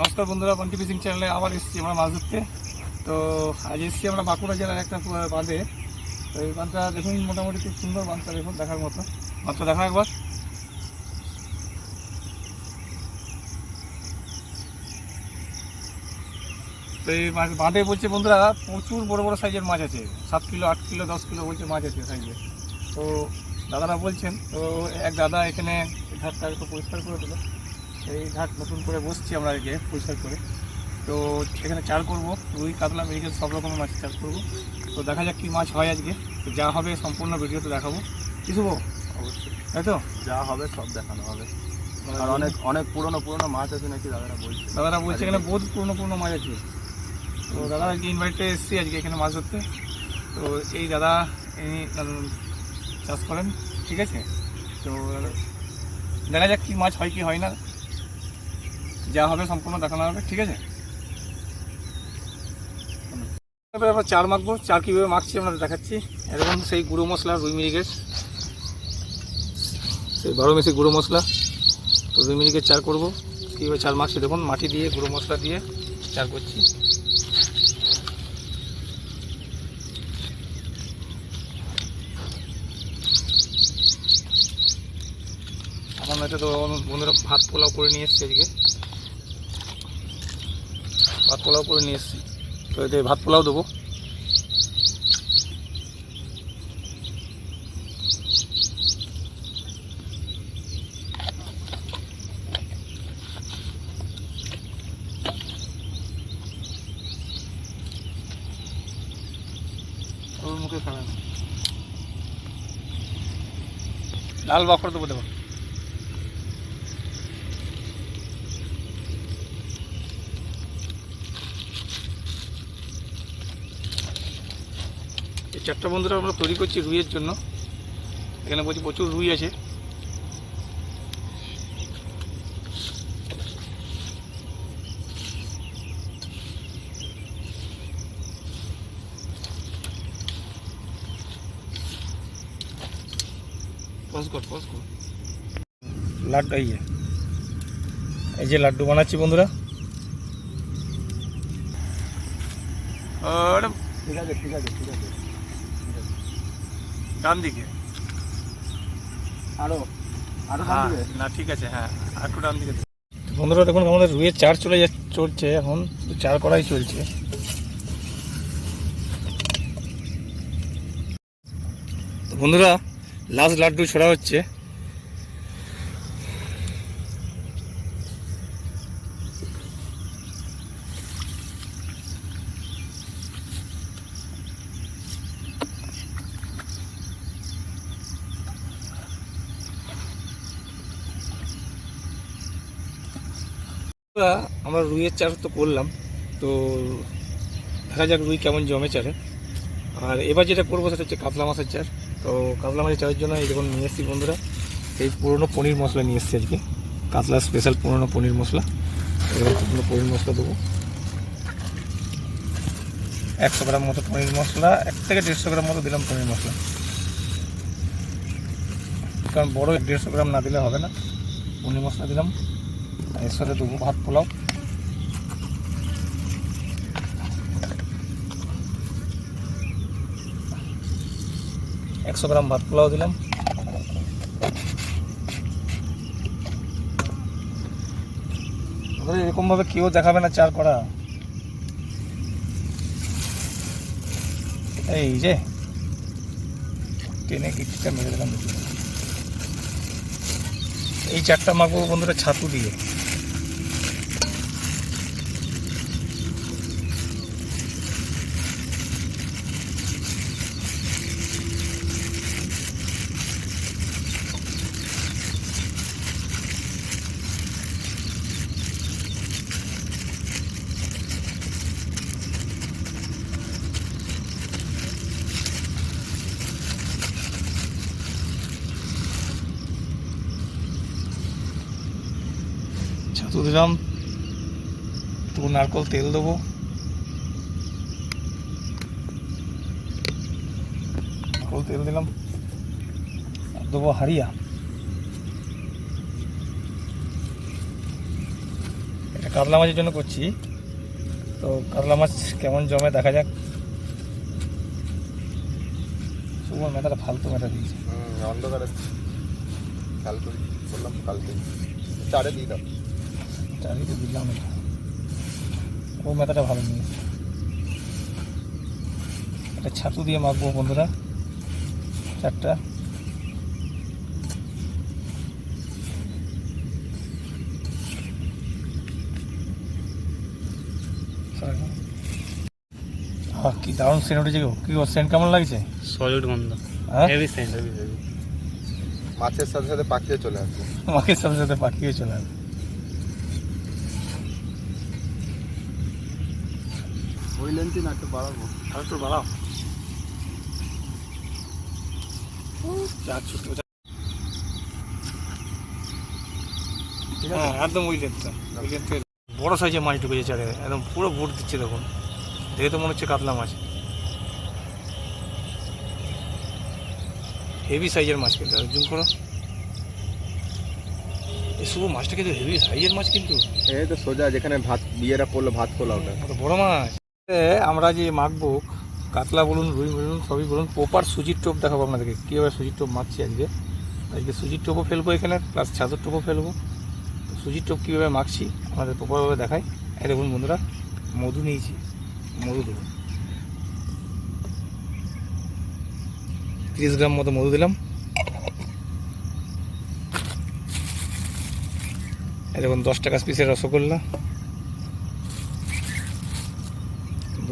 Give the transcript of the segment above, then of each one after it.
নমস্কার বন্ধুরা পন্টি ফিশিং চ্যানেলে আবার এসেছি আমরা মাছ ধরতে। তো আজ এসেছি আমরা বাঁকুড়া জেলার একটা বাঁধে। তো এই বাঁধটা দেখুন, মোটামুটি খুব সুন্দর বাঁধটা দেখুন, দেখার মতো। মাত্র দেখা একবার। তো এই বাঁধে বলছে বন্ধুরা, প্রচুর বড় বড় সাইজের মাছ আছে। সাত কিলো, আট কিলো, দশ কিলো বলছে মাছ আছে সাইজে তো দাদারা বলছেন, তো এক দাদা এখানে ঘাটটা একটু পরিষ্কার করে দিল। এই ঘাট নতুন করে বসছি আমরা আগে পরিষ্কার করে। তো এখানে চার করব রুই কাতলা মেরিকেল সব রকমের মাছ চাষ করব। তো দেখা যাক কী মাছ হয় আজকে। তো যা হবে সম্পূর্ণ ভিডিওতে দেখাবো। কি শুভ? অবশ্যই। তাই তো? যা হবে সব দেখানো হবে। আর অনেক অনেক পুরনো পুরনো মাছ আছে নাকি দাদারা বলছে। দাদারা বলছে এখানে বহুত পুরনো পুরনো মাছ আছে। তো দাদা আজকে ইনভাইটে এসেছি আজকে এখানে মাছ ধরতে। তো এই দাদা ইনি চাষ করেন ঠিক আছে? তো দেখা যাক কী মাছ হয় কি হয় না। যা হবে সম্পূর্ণ দেখানো হবে, ঠিক আছে? এবার আমরা চার মাখবো, চার কীভাবে মাখছি আমরা দেখাচ্ছি। এরকম সেই গুঁড়ো মশলা, রুই মিরিগের সেই বারো মেসি গুঁড়ো মশলা। তো দুই মিনিটের চার করব। কীভাবে চার মাখছি দেখুন, মাটি দিয়ে, গুঁড়ো মশলা দিয়ে চার করছি। আমার মেয়েতে তো বন্ধুরা ভাত পোলাও করে নিয়ে এসছি আজকে। পোলাও করে নিয়ে এসছি। তো এতে ভাত পোলাও দেবো। মুখে খাবে না। লাল বাফর দেবো দেখো চারটা বন্ধুরা আমরা তৈরি করছি রুইয়ের জন্য। এখানে বলছি প্রচুর রুই আছে। লাড্ডু এই যে। এই যে লাড্ডু বানাচ্ছি বন্ধুরা। ঠিক আছে ঠিক আছে ঠিক আছে। ডান দিকে আরও? আরও হ্যাঁ না ঠিক আছে হ্যাঁ আর একটু ডান দিকে বন্ধুরা দেখুন আমাদের রুইয়ের চার চলে যাচ্ছে চলছে এখন চার করাই চলছে। বন্ধুরা লাস্ট লাড্ডু ছোড়া হচ্ছে। আমরা রুইয়ের চাষ তো করলাম, তো দেখা যাক রুই কেমন জমে চারে আর এবার যেটা করব সেটা হচ্ছে কাতলা মাছের চার তো কাতলা মাছের চারের জন্য এই দেখুন নিয়ে এসেছি বন্ধুরা, এই পুরনো পনির মশলা নিয়ে এসেছি আজকে। কাতলা স্পেশাল পুরনো পনির মশলা। এবার পুরনো পনির মশলা দেবো। একশো গ্রাম মতো পনির মশলা, এক থেকে দেড়শো গ্রাম মতো দিলাম পনির মশলা। কারণ বড় দেড়শো গ্রাম না দিলে হবে না। পনির মশলা দিলাম। এর দেবো ভাত পোলাও। একশো গ্রাম ভাত পোলাও দিলাম। এরকমভাবে কেউ দেখাবে না চার করা এই যে, টেনে কিটটা মেরে দিলাম। এই চারটা মাখবো বন্ধুরা ছাতু দিয়ে ছাতু দিলাম একটু নারকল তেল দেবো। নারকল তেল দিলাম। দেবো হারিয়া। এটা কাতলা মাছের জন্য করছি। তো কাতলা মাছ কেমন জমে দেখা যাক। সুমন মেটাটা ফালতু মেটা দিয়েছে। অন্ধকারে কাল করি বললাম কালকে। চারে দিয়ে দাও। চারিদিকে দিলাম এটা। ও মেথাটা ভালো নিয়ে একটা ছাতু দিয়ে মাখবো বন্ধুরা। চারটা। কি দারুণ সেন্ট উঠেছে গো। কি সেন্ট কেমন লাগছে? সলিড গন্ধ। হ্যাঁ? হেভি সেন্ট হেভি হেভি মাছের সাথে সাথে পাখিও চলে আসবে মাছের সাথে সাথে পাখিও চলে আসবে ওই লেন্থে না একটু বাড়াবো। আর একটু বাড়াও। ছোট হ্যাঁ একদম ওই লেনটা ওই লেন থেকে বড় সাইজের মাছ ঢুকেছে চারে একদম পুরো ভোট দিচ্ছে দেখুন। দেখে তো মনে হচ্ছে কাতলা মাছ। হেভি সাইজের মাছ কিন্তু জুম করো। এই শুভ মাছটা কিন্তু হেভি সাইজের মাছ কিন্তু। এই তো সোজা যেখানে ভাত বিয়েরা পড়ল ভাত খোলা ওটা। বড় মাছ। আমরা যে মাখবো, কাতলা বলুন, রুই বলুন, সবই বলুন প্রপার সুজির টোপ দেখাবো আপনাদেরকে। কীভাবে সুজির টোপ মাখছি আজকে? আজকে সুজির টোপও ফেলব এখানে প্লাস ছাতুর টোপও ফেলব। তো সুজির টোপ কীভাবে মাখছি আমাদের প্রপারভাবে দেখাই। এই দেখুন বন্ধুরা, মধু নিয়েছি, মধু দেবো। তিরিশ গ্রাম মতো মধু দিলাম। এই দেখুন, দশ টাকা পিসের রসগোল্লা।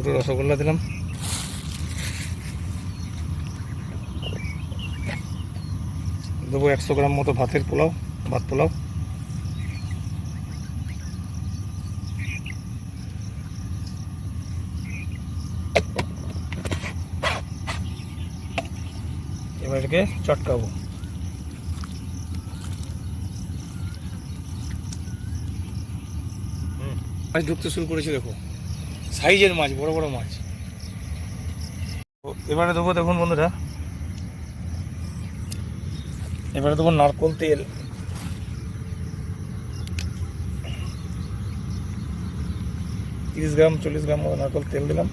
দুটো রসগোল্লা দিলাম। দেবো একশো গ্রাম মতো ভাতের পোলাও, ভাত পোলাও। এবার এটাকে চটকাবো। ঢুকতে শুরু করেছে, দেখো। সাইজের মাছ, বড় বড় মাছ। এবারে দেবো দেখুন বন্ধুরা। এবারে দেবো নারকোল তেল। তিরিশ গ্রাম, চল্লিশ গ্রাম মতো নারকোল তেল দিলাম।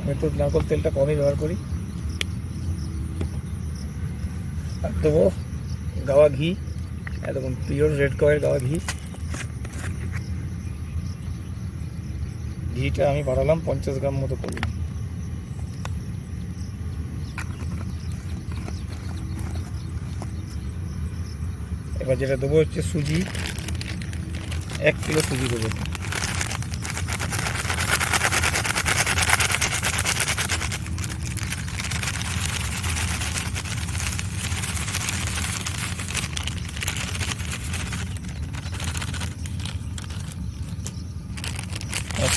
আমি তো নারকোল তেলটা কমই ব্যবহার করি। আর দেবো গাওয়া ঘি। এরকম পিওর রেড কয়ের গাওয়া ঘি। ঘিটা আমি বাড়ালাম পঞ্চাশ গ্রাম মতো করলাম এবার যেটা দেবো হচ্ছে সুজি, এক কিলো সুজি দেবো।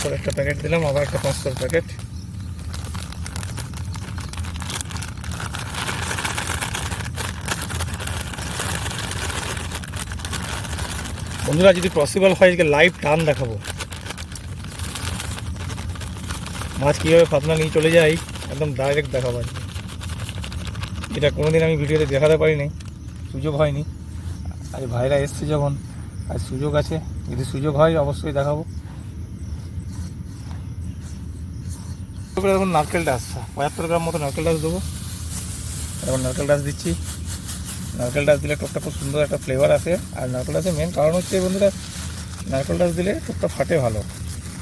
পাঁচশোর একটা প্যাকেট দিলাম, আবার একটা পাঁচশোর প্যাকেট বন্ধুরা, যদি পসিবল হয়, আজকে লাইভ টান দেখাবো। মাছ কীভাবে ফাতনা নিয়ে চলে যায়, একদম ডাইরেক্ট দেখাবো আজকে। এটা কোনোদিন আমি ভিডিওতে দেখাতে পারিনি, সুযোগ হয়নি। আর ভাইরা এসছে যখন, আর সুযোগ আছে। যদি সুযোগ হয়, অবশ্যই দেখাবো। এবারে দেখুন নারকেল ডাস পঁচাত্তর গ্রাম মতো নারকেল ডাস দেবো। এখন নারকেল ডাস দিচ্ছি। নারকেল ডাস দিলে টোপটা খুব সুন্দর একটা ফ্লেভার আসে। আর নারকেল ডাসের মেন কারণ হচ্ছে, বন্ধুরা, নারকেল ডাস দিলে টোপটা ফাটে ভালো।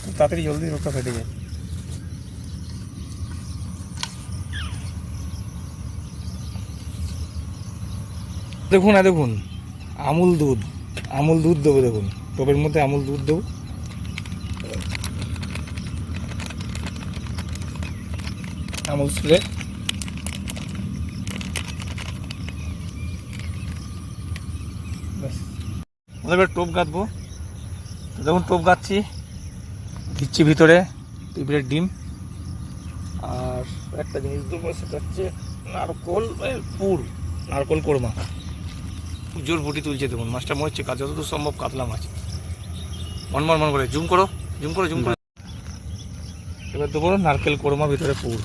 খুব তাড়াতাড়ি জলদি টোপটা ফেটে যায়। দেখুন, আর দেখুন, আমুল দুধ আমুল দুধ দেবো দেখুন। টোপের মধ্যে আমুল দুধ দেবো। আমুল স্প্রে এবার টোপ গাঁথবো। তো দেখুন টোপ গাচ্ছি দিচ্ছি ভিতরে পিঁপড়ের ডিম। আর একটা জিনিস দেবো সেটা হচ্ছে নারকোল পুর নারকোল কোরমা। খুব জোর ফুটি তুলছে দেখুন মাছটা মনে হচ্ছে কাজ যতদূর সম্ভব কাতলা মাছ। মন মন মন করে জুম করো জুম করো জুম করো। এবার দেবো নারকেল কোরমা ভিতরে পুর।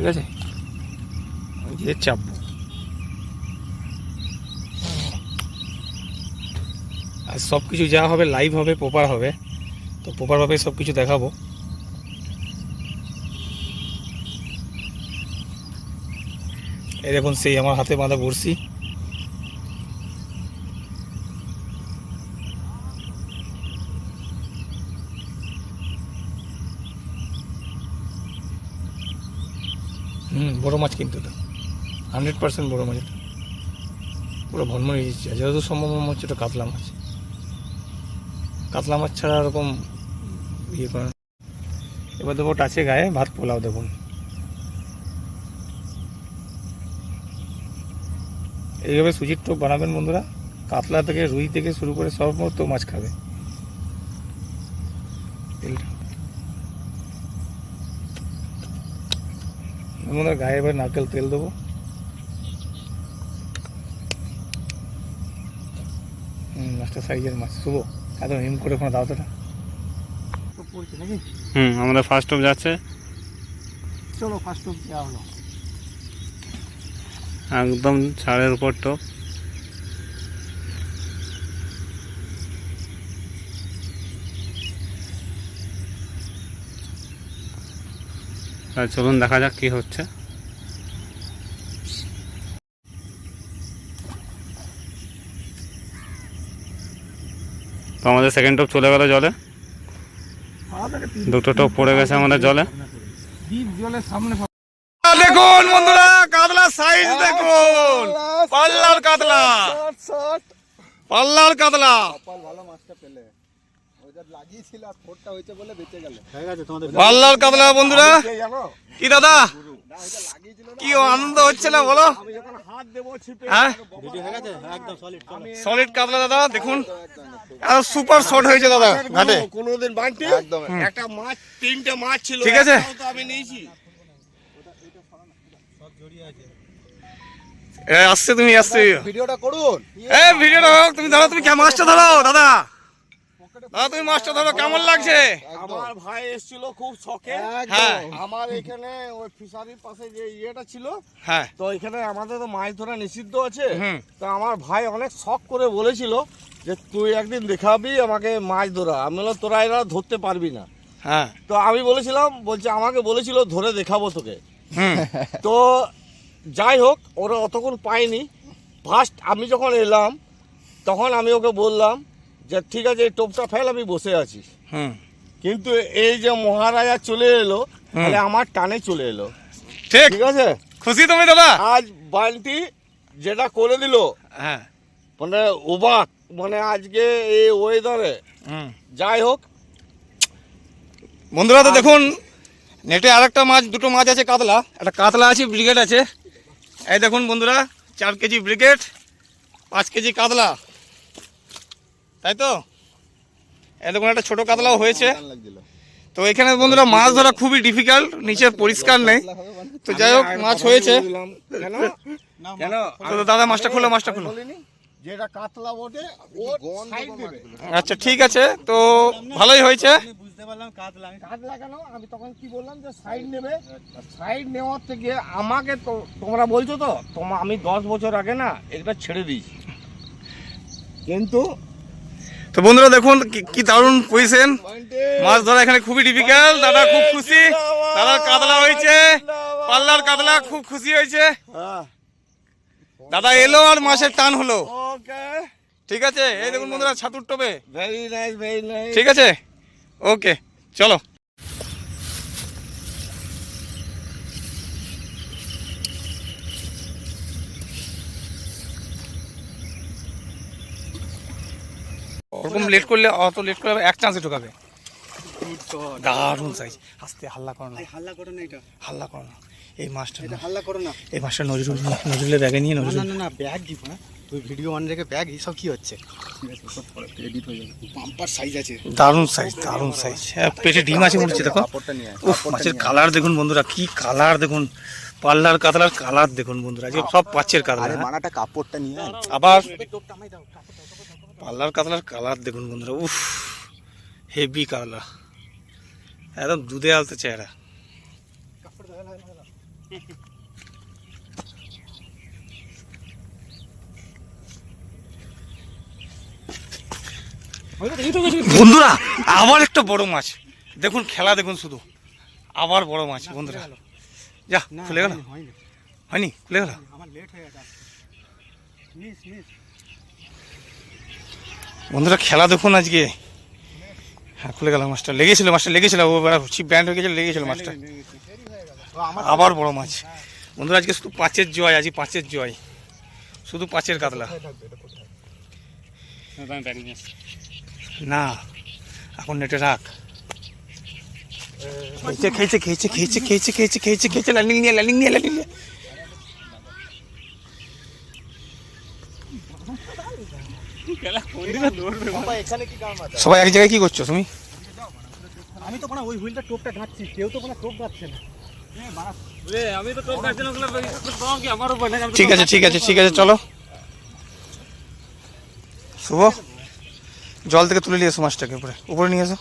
ঠিক আছে? দিয়ে চাপবো। আর সব কিছু যা হবে লাইভ হবে প্রপার হবে, তো প্রপারভাবে সব কিছু দেখাবো। এই দেখুন, সেই আমার হাতে বাঁধা বড়শি। হুম, বড় মাছ কিন্তু এটা হান্ড্রেড পার্সেন্ট বড় মাছ এটা। পুরো ভনমনে দিচ্ছে যতদূর সম্ভব মনে হচ্ছে এটা কাতলা মাছ। কাতলা মাছ ছাড়া এরকম ইয়ে করে। এবার দেবো টাচে গায়ে ভাত পোলাও দেখুন। এইভাবে সুজির টোপ বানাবেন বন্ধুরা। কাতলা থেকে, রুই থেকে শুরু করে সব মতো মাছ খাবে। তেলটা। বন্ধুরা গায়ে এবার নারকেল তেল দেবো। হুম মাছটা সাইজের মাছ। শুভ একদম হিম করে ওখানে দাও তো না হুম আমাদের ফার্স্ট অফ যাচ্ছে। চলো ফার্স্ট অফ যাওয়া হলো। একদম ছাড়ের উপর টোপ চলুন দেখা যাক কি হচ্ছে। তো আমাদের সেকেন্ড টপ চলে গেল জলে। দুটো টোপ পড়ে গেছে আমাদের জলে। দেখুন বন্ধুরা কাতলা সাইজ দেখুন। পাল্লার কাতলা। পাল্লার কাতলা। ভালো মাছটা পেলে। পাল্লার কাতলা বন্ধুরা। কি দাদা? কি আনন্দ হচ্ছে না বলো? আমি যখন হাত দেবো ছিপে হ্যাঁ? সলিড কাতলা দাদা দেখুন। সুপার শট হয়েছে দাদা ঘাটে। কোনোদিন বানটি একটা মাছ তিনটে মাছ ছিল ঠিক আছে। আমি নিয়েছি। আসছে তুমি আসছে। ভিডিওটা করুন। এ ভিডিওটা হোক তুমি ধরো তুমি কে- মাছটা ধরো দাদা। দাদা তুমি মাছটা ধরো কেমন লাগছে? আমার ভাই এসেছিল খুব শখে। হ্যাঁ। আমার এখানে ওই ফিশারির পাশে যে ইয়েটা ছিল হ্যাঁ। তো এখানে আমাদের তো মাছ ধরা নিষিদ্ধ আছে। তো আমার ভাই অনেক শখ করে বলেছিল যে তুই একদিন দেখাবি আমাকে মাছ ধরা। আমি বললাম তোরা এরা ধরতে পারবি না। হ্যাঁ। তো আমি বলেছিলাম বলছে আমাকে বলেছিল ধরে দেখাবো তোকে। তো যাই হোক ওরা অতক্ষণ পাইনি ফার্স্ট আমি যখন এলাম তখন আমি ওকে বললাম যে ঠিক আছে এই টোপটা ফেল আমি বসে আছি। হুম। কিন্তু এই যে মহারাজা চলে এলো তাহলে আমার টানে চলে এলো। ঠিক। ঠিক আছে? খুশি তুমি দাদা? আজ বান্টি যেটা করে দিল হ্যাঁ। মানে ওবাক মানে আজকে এই ওয়েদারে হুম। যাই হোক। বন্ধুরা তো দেখুন নেটে আরেকটা মাছ দুটো মাছ আছে কাতলা। একটা কাতলা আছে ব্রিগেড আছে। এই দেখুন বন্ধুরা চার কেজি ব্রিগেড পাঁচ কেজি কাতলা। তাই তো? দেখুন একটা ছোটো কাতলাও হয়েছে। লাগছিল। তো এখানে বন্ধুরা মাছ ধরা খুবই ডিফিকাল্ট নিচে পরিষ্কার নেই। তো যাই হোক মাছ হয়েছে। তো দাদা মাছটা খুলো মাছটা খুলো। যেটা কাতলা বটে আচ্ছা ঠিক আছে। তো ভালোই হয়েছে। কাতলা। কেন? আমি তখন কি বললাম যে সাইড নেবে। সাইড নেওয়ার থেকে আমাকে তো তোমরা বলছো তো তোমার আমি দশ বছর আগে না এটা ছেড়ে দিয়েছি। কিন্তু তো বন্ধুরা দেখুন কি- দারুণ পজিশন মাছ ধরা এখানে খুবই ডিফিকাল্ট দাদা খুব খুশি। দাদার কাতলা হয়েছে। পাল্লার কাতলা খুব খুশি হয়েছে। দাদা এলো আর মাছের টান হলো। ঠিক আছে? এই দেখুন বন্ধুরা ছাতুর টোপে। ঠিক আছে? ওকে চলো। ওরকম লেট করলে অত লেট করলে এক চান্সে ঢোকাবে। দারুণ সাইজ আস্তে হাল্লা করো না। হাল্লা করো না এটা। হাল্লা করো না। এই মাছটা এটা হাল্লা করো না। এই মাছটা নজরুল নজরুলের ব্যাগে নিয়ে নজরুল না না ব্যাগ গিফট না তুই ভিডিও অন রেখে ব্যাগ এইসব কি হচ্ছে? এডিট হয়ে যাবে। পাম্পার সাইজ আছে। দারুণ সাইজ দারুণ সাইজ হ্যাঁ পেটে ডিম আছে মনে হচ্ছে দেখো। কাপড়টা নিয়ে আয়, উফ মাছের কালার দেখুন বন্ধুরা কি কালার দেখুন। পাল্লার কাতলার কালার দেখুন বন্ধুরা সব পাচ্ছের কালার আরে মানাটা কাপড়টা নিয়ে। আবার পাল্লার কাতলার কালার দেখুন বন্ধুরা উফ হেভি কালার একদম দুধে আলতে চেহারা। বন্ধুরা আবার একটা বড় মাছ। দেখুন খেলা দেখুন শুধু। আবার বড় মাছ বন্ধুরা। যা খুলে গেল? হয়নি। খুলে গেল? আমার লেট হয়ে গেছে। বন্ধুরা খেলা দেখুন আজকে। হ্যাঁ খুলে গেল মাছটা। লেগেছিল মাছটা লেগেছিল। ও ছিপ ব্যান্ড হয়ে গেছিল, লেগেছিল মাছটা। আবার বড় মাছ। বন্ধুরা আজকে শুধু পাঁচের জয় আজকে পাঁচের জয়। শুধু পাঁচের কাতলা। না, এখন নেটে রাখ। খেয়েছে খেয়েছে খেয়েছে খেয়েছে খেয়েছে খেয়েছে খেয়েছে লাইনিং নিয়ে লাইনিং নিয়ে লাইনিং নিয়ে বাবা এখানে কি কাম আছে সবাই এক জায়গায় কি করছ তুমি? আমি তো কোনো ওই হুইলটা টোপটা ঘাটছি কেউ তো কোনো টোপ ঘাটছে না। ঠিক আছে ঠিক আছে ঠিক আছে চলো। শুভ। জল থেকে তুলে নিয়ে এসো মাছটাকে উপরে। উপরে নিয়ে এসো।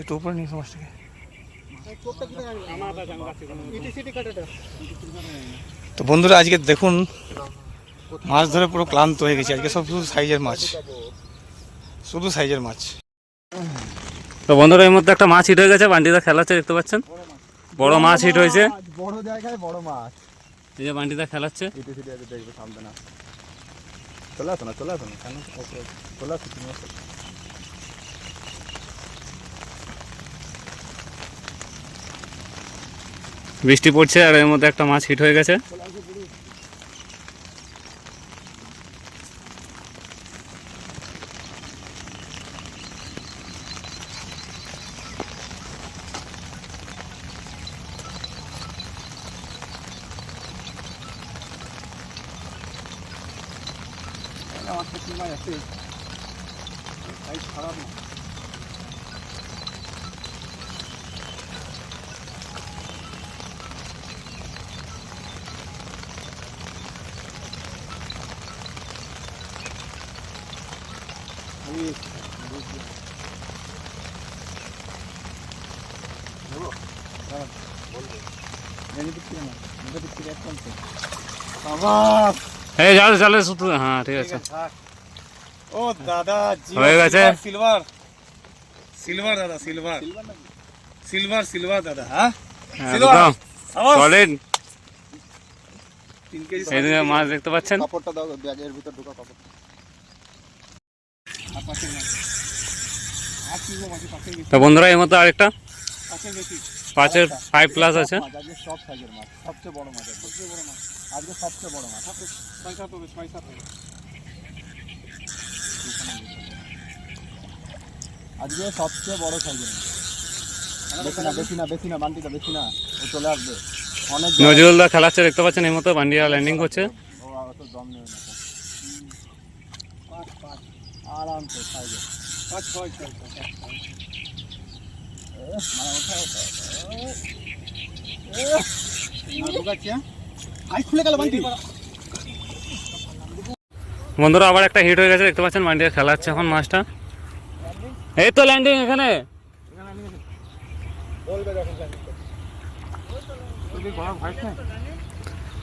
একটু উপরে নিয়ে এসো মাছটাকে। তো বন্ধুরা আজকে দেখুন মাছ ধরে পুরো ক্লান্ত হয়ে গেছে। আজকে সব শুধু সাইজের মাছ। শুধু সাইজের মাছ। তো বন্ধুরা এর মধ্যে একটা মাছ হিট হয়ে গেছে। বান্ডিদা খেলাচ্ছে দেখতে পাচ্ছেন? বড় মাছ হিট হয়েছে। বড় জায়গায় বড় মাছ। এই যে বান্ডিদা খেলাচ্ছে। ইটি সিটি আছে দেখবে সামনে না। চলে আসো না চলে আসো না। কেন? চলে আসো তুমি আসো। বৃষ্টি পড়ছে আর এর মধ্যে একটা মাছ হিট হয়ে গেছে। 先は安いあいつ絡むはい、ఎవరు నేను పిచ్చిగా నేను పిచ్చిగా ఎక్కడ ఉంటాను এই চলো চলো শুধু হ্যাঁ ঠিক আছে। ও দাদা হয়ে গেছে? Silver silver. দাদা সিলভার। সিলভার সিলভার দাদা হ্যাঁ? একদম সলিড এই যে মাছ দেখতে পাচ্ছেন? কাপড়টা দাও ব্যাগের ভিতর ঢোকা কাপড়। তো বন্ধুরা এর মতো আরেকটা। পাঁচের ফাইভ প্লাস আছে। সব সাইজের মাছ সবচেয়ে বড় মাছ সবচেয়ে বড় মাছ। আজকে সবচেয়ে বড় মাছ ছয় সাত হবে ছয় সাত হবে। আজকে সবচেয়ে বড় সাইজের মাছ। বেশি না বেশি না বেশি না বান্টিটা বেশি না ও চলে আসবে। অনেক নজরুলদা খেলাচ্ছে দেখতে পাচ্ছেন এই মতো বান্ডিয়া ল্যান্ডিং করছে। ও অত দম নেবে না। পাঁচ সাইজে। পাঁচ ছয় ছয় মানে ওঠা ওঠা বন্ধুরা আবার একটা হিট হয়ে গেছে দেখতে পাচ্ছেন বান্ডিয়া খেলাচ্ছে এখন মাছটা। এই তো ল্যান্ডিং এখানে।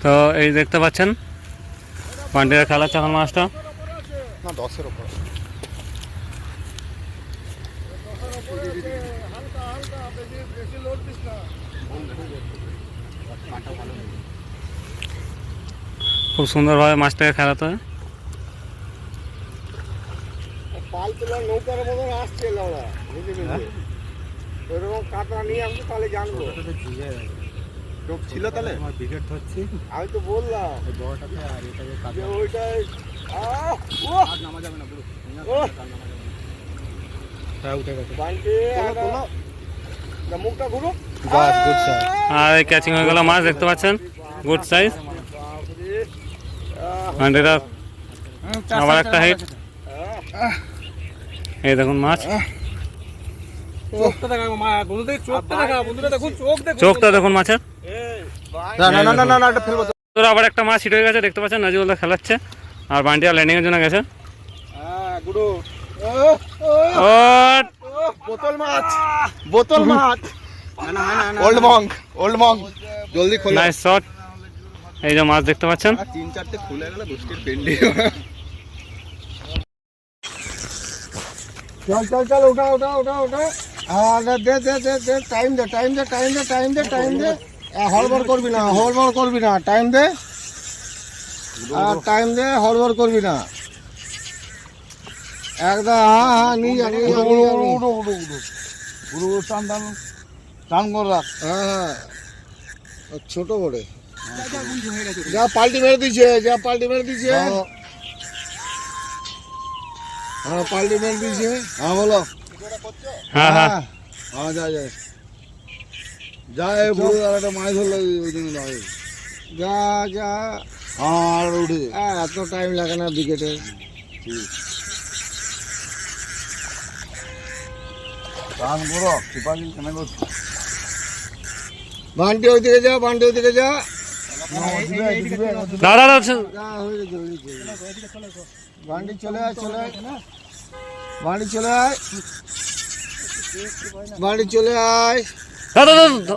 তো এই দেখতে পাচ্ছেন বান্ডিয়া খেলাচ্ছে এখন মাছটা। না দশের ওপর খুব সুন্দরভাবে মাছটাকে খেলাতে হয়। টোপ ছিল তাহলে? আমি তো বললাম। ওইটাই নামা যাবে না হ্যাঁ আর ক্যাচিং হয়ে গেল মাছ দেখতে পাচ্ছেন? গুড সাইজ আবার একটা হিট এই দেখুন মাছ। চোখটা দেখুন মাছের। এই, না না না না না না এটা ফেলব তো। তোর আবার একটা মাছ হিট হয়ে গেছে দেখতে পাচ্ছেন? নজিবুল্লাহ খেলাচ্ছে। আর বান্টিয়া ল্যান্ডিংয়ের জন্য গেছে। গুডু ও বোতল মাছ বোতল মাছ। ওল্ড মঙ্ক ওল্ড মঙ্ক জলদি খোলো। নাইস শট এই যে মাছ দেখতে পাচ্ছেন? আর তিন চারটে খুলে গেলে বৃষ্টির পেন্ডি। চল চল চল ওটা ওটা ওটা ওটা আর দে দে দে দে টাইম দে টাইম দে টাইম দে টাইম দে টাইম দে। হড়বড় করবি না হড়বড় করবি না। টাইম দে। আর টাইম দে হড়বড় করবি না। একদম হ্যাঁ হ্যাঁ নিয়ে যা নিয়ে যা যা, নিয়ে যা। পুরো টান টান টান করে রাখ হ্যাঁ হ্যাঁ। ছোট বড়ে। যা পাল্টি মেরে দিছে যা পাল্টি মেরে দিছে হ্যাঁ পাল্টি মেরে দিছে হ্যাঁ বলো। হ্যাঁ হ্যাঁ। হ্যাঁ যা যা। যা এ বুড়ো একটা মাছ ধরলো ওই জন্য দাঁড়িয়ে যা যা। হ্যাঁ আর উঠে। এত টাইম লাগে না বিকেটে। টান করো কেন করছ? বান্টি ওইদিকে যা বান্টি ওইদিকে যা। দাদা দাদা যা গেছে গেছে বান্টি চলে আয়। চলে আয়। বান্টি চলে আয়। বান্টি চলে আয় দাদা দাদা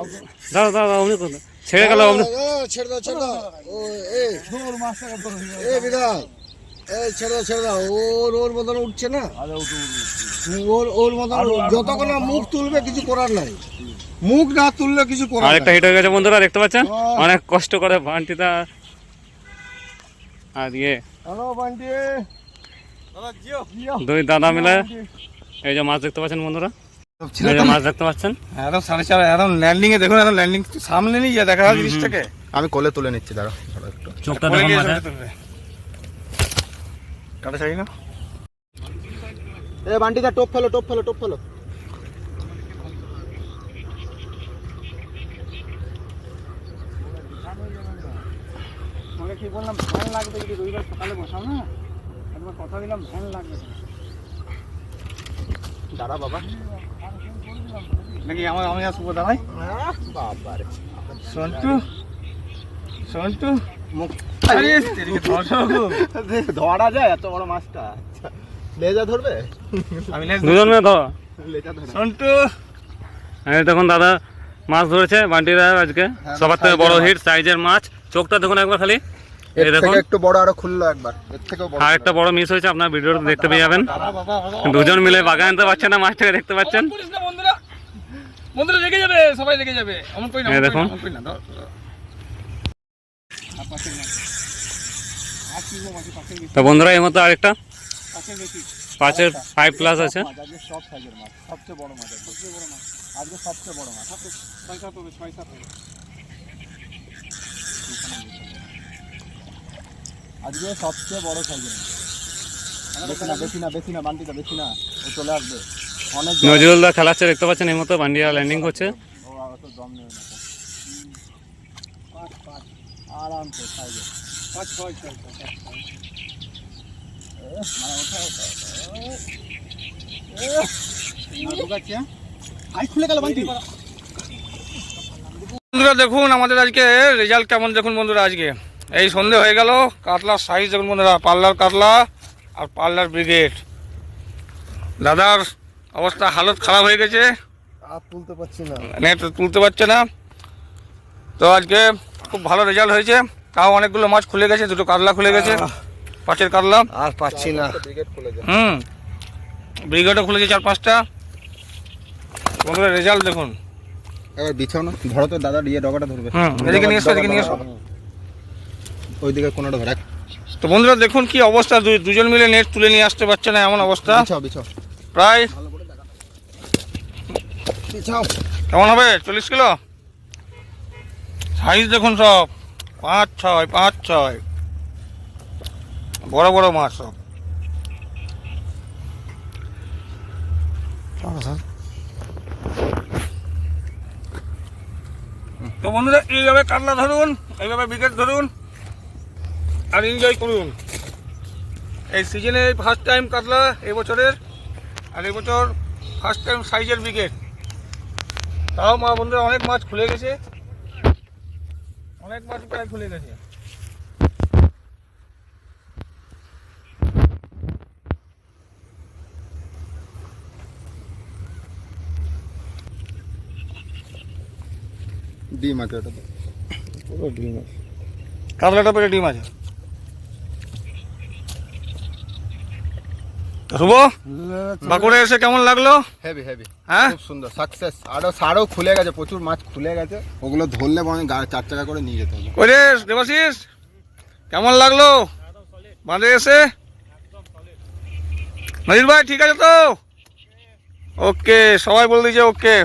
দাদা দাদা অমনি করো। ছেড়ে গেল অমনি। ছেড়ে দাও ছেড়ে দাও। ও এ। ছেড়ে দাও ছেড়ে দাও। ওর ওর মতন উঠছে না। আরে উঠু উঠু ওর ওর মতন যতক্ষণ না মুখ তুলবে কিছু করার নাই। মুখ না তুললে কিছু করার আরেকটা হিট হয়ে গেছে বন্ধুরা দেখতে পাচ্ছেন? ও। অনেক কষ্ট করে বান্টিটা আর ইয়ে হ্যালো বান্টি। দুই দাদা মিলে এই যে মাছ দেখতে পাচ্ছেন বন্ধুরা? এই যে মাছ দেখতে পাচ্ছেন? একদম সাড়ে চার একদম ল্যান্ডিং এ দেখুন একদম ল্যান্ডিং সামনে নিয়ে যা দেখা যায় জিনিসটাকে। আমি কোলে তুলে নিচ্ছি দাঁড়া একটু। চোখটা দেখুন থাকবে। কাটা ছাড়ি না? এ বান্টিটা টোপ ফেলো টোপ ফেলো টোপ ফেলো। তোমাকে কি বললাম ভ্যান লাগবে যদি রবিবার সকালে বসাও না? একবার কথা দিলাম ভ্যান লাগবে দাঁড়া বাবা। নাকি আমার আমি আসব দাঁড়াই বাবারে। সন্টু সন্টু মুখ আরে ধরা যায় এত বড় মাছটা। লেজা ধরবে? আমি দুজন মিলে ধরো। সন্টু এই দেখুন দাদা মাছ ধরেছে বান্টিরা আজকে। সবার থেকে বড় হিট সাইজের মাছ। চোখটা দেখুন একবার খালি। এর থেকে একটু বড় আরও খুললো একবার। এর থেকেও বড় আর একটা বড় মিস হয়েছে আপনার ভিডিওতে দেখতে পেয়ে যাবেন। দুজন মিলে বাগান আনতে পারছেন না মাছটাকে দেখতে পাচ্ছেন। বন্ধুরা। বন্ধুরা রেগে যাবে সবাই রেগে যাবে। অমন করি না এই অমন করি দেখুন। তো বন্ধুরা এই মতো আরেকটা। পাঁচের ফাইভ প্লাস আছে। সব সাইজের মাছ সবচেয়ে বড় মাছ সবচেয়ে বড় মাছ। আজকে সবচেয়ে বড় মাছ ছয় সাত হবে, ছয় সাত হবে। আজকে সবচেয়ে বড় সাইজের বেশি না বেশি না বেশি না বান্টিটা বেশি না ও চলে আসবে। অনেক নজরুলদা খেলাচ্ছে দেখতে পাচ্ছেন এই মতো বান্ডিয়া ল্যান্ডিং করছে। ও আর দম নেবে না পাঁচ পাঁচ আরামসে সাইজে পাঁচ, ছয়, ছয়, ছয়, ছয়, ছয়। মানে ওঠা ওঠা ঢুকাচ্ছে আই খুলে গেল বান্টি। বন্ধুরা দেখুন আমাদের আজকে রেজাল্ট কেমন দেখুন বন্ধুরা আজকে। এই সন্ধে হয়ে গেল কাতলার সাইজ দেখুন বন্ধুরা পাল্লার কাতলা আর পাল্লার ব্রিগেড। দাদার অবস্থা হালত খারাপ হয়ে গেছে। আর তুলতে পারছি না। নেট তুলতে পারছে না। তো আজকে খুব ভালো রেজাল্ট হয়েছে। তাও অনেকগুলো মাছ খুলে গেছে দুটো কাতলা খুলে গেছে পাঁচের কাতলা। আর পাচ্ছি না। হুম ব্রিগেডও খুলেছে চার পাঁচটা। বন্ধুরা রেজাল্ট দেখুন। এবার বিছাও না ধরো তো দাদা দিয়ে ডগাটা ধরবে। হুম এদিকে নিয়ে এসো এদিকে নিয়ে এসো। ওইদিকে কোনোটা ধরে তো বন্ধুরা দেখুন কি অবস্থা দুজন মিলে নেট তুলে নিয়ে আসতে পারছে না এমন অবস্থা। প্রায় কেমন হবে? চল্লিশ কিলো? সাইজ দেখুন সব। পাঁচ ছয় পাঁচ ছয়। বড় বড় মাছ সব। তো বন্ধুরা এইভাবে কাতলা ধরুন এইভাবে বিকেট ধরুন। আর এনজয় করুন। এই সিজনে ফার্স্ট টাইম কাতলা এবছরের আর এবছর ফার্স্ট টাইম সাইজের বিকেট তাও মা বন্ধুরা অনেক মাছ খুলে গেছে। অনেক মাছ প্রায় খুলে গেছে। ডিম আছে ওটা পুরো ডিম আছে। কাতলাটা পেটে ডিম আছে। শুভ? বাঁকুড়ে এসে কেমন লাগল? হেভি হেভি হ্যাঁ? খুব সুন্দর। সাকসেস আরও সারও খুলে গেছে প্রচুর মাছ খুলে গেছে। ওগুলো ধরলে মনে চার চাকা করে নিয়ে যেতে হবে। ওরে দেবাশিস কেমন লাগল? বাঁধে এসে? নজির ভাই ঠিক আছে তো? ওকে সবাই বলে দিয়েছে ওকে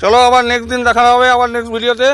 চলো আবার নেক্সট দিন দেখা হবে আবার নেক্সট ভিডিওতে